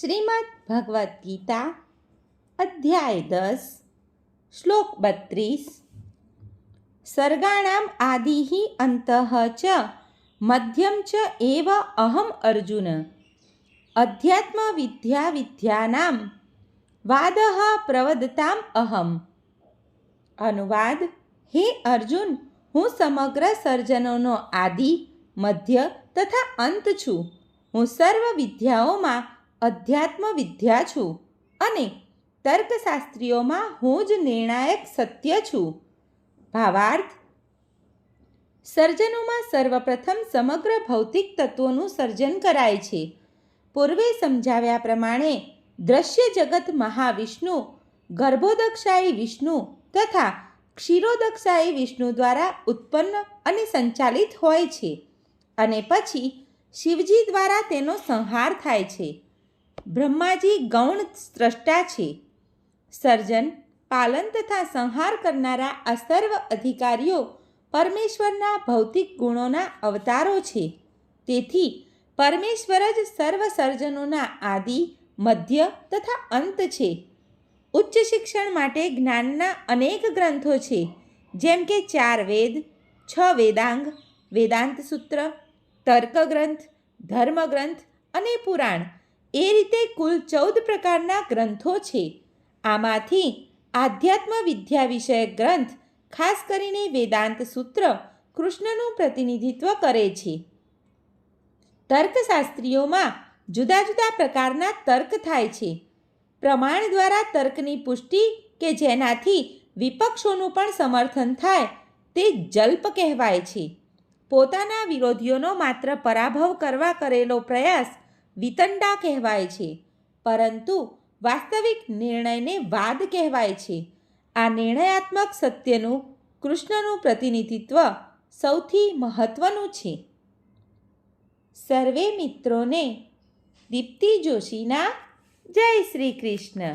શ્રીમદ ભગવદ્ ગીતા, અધ્યાય દસ, શ્લોક બત્રીસ. સર્ગાણામ આદિ અંત ચ, મધ્યમ ચ એવ અહમ અર્જુન. અધ્યાત્મ વિદ્યા વિદ્યાનામ, વાદ પ્રવદતામ અહમ. અનુવાદ, હે અર્જુન, હું સમગ્ર સર્જનોનો આદિ, મધ્ય તથા અંત છું. હું સર્વ વિદ્યાઓમાં અધ્યાત્મ વિદ્યા છું અને તર્કશાસ્ત્રીઓમાં હું જ નિર્ણાયક સત્ય છું. ભાવાર્થ, સર્જનોમાં સર્વપ્રથમ સમગ્ર ભૌતિક તત્વોનું સર્જન કરાય છે. પૂર્વે સમજાવ્યા પ્રમાણે દ્રશ્ય જગત મહાવિષ્ણુ, ગર્ભોદક્ષાયી વિષ્ણુ તથા ક્ષીરોદક્ષાયી વિષ્ણુ દ્વારા ઉત્પન્ન અને સંચાલિત હોય છે અને પછી શિવજી દ્વારા તેનો સંહાર થાય છે. બ્રહ્માજી ગૌણ સ્રષ્ટા છે. સર્જન, પાલન તથા સંહાર કરનારા આ સર્વ અધિકારીઓ પરમેશ્વરના ભૌતિક ગુણોના અવતારો છે. તેથી પરમેશ્વર જ સર્વ સર્જનોના આદિ, મધ્ય તથા અંત છે. ઉચ્ચ શિક્ષણ માટે જ્ઞાનના અનેક ગ્રંથો છે. જેમ કે ચાર વેદ, છ વેદાંગ, વેદાંત સૂત્ર તર્ક ગ્રંથ ધર્મ ગ્રંથ અને પુરાણ. એ રીતે કુલ ચૌદ પ્રકારના ગ્રંથો છે. આમાંથી આધ્યાત્મ વિદ્યા વિષયક ગ્રંથ, ખાસ કરીને વેદાંત સૂત્ર, કૃષ્ણનું પ્રતિનિધિત્વ કરે છે. તર્કશાસ્ત્રીઓમાં જુદા જુદા પ્રકારના તર્ક થાય છે. પ્રમાણ દ્વારા તર્કની પુષ્ટિ કે જેનાથી વિપક્ષોનું પણ સમર્થન થાય તે જલ્પ કહેવાય છે. પોતાના વિરોધીઓનો માત્ર પરાભવ કરવા કરેલો પ્રયાસ વિતંડા કહેવાય છે. પરંતુ વાસ્તવિક નિર્ણયને વાદ કહેવાય છે. આ નિર્ણયાત્મક સત્યનું, કૃષ્ણનું પ્રતિનિધિત્વ સૌથી મહત્વનું છે. સર્વે મિત્રોને દીપ્તિ જોશીના જય શ્રી કૃષ્ણ.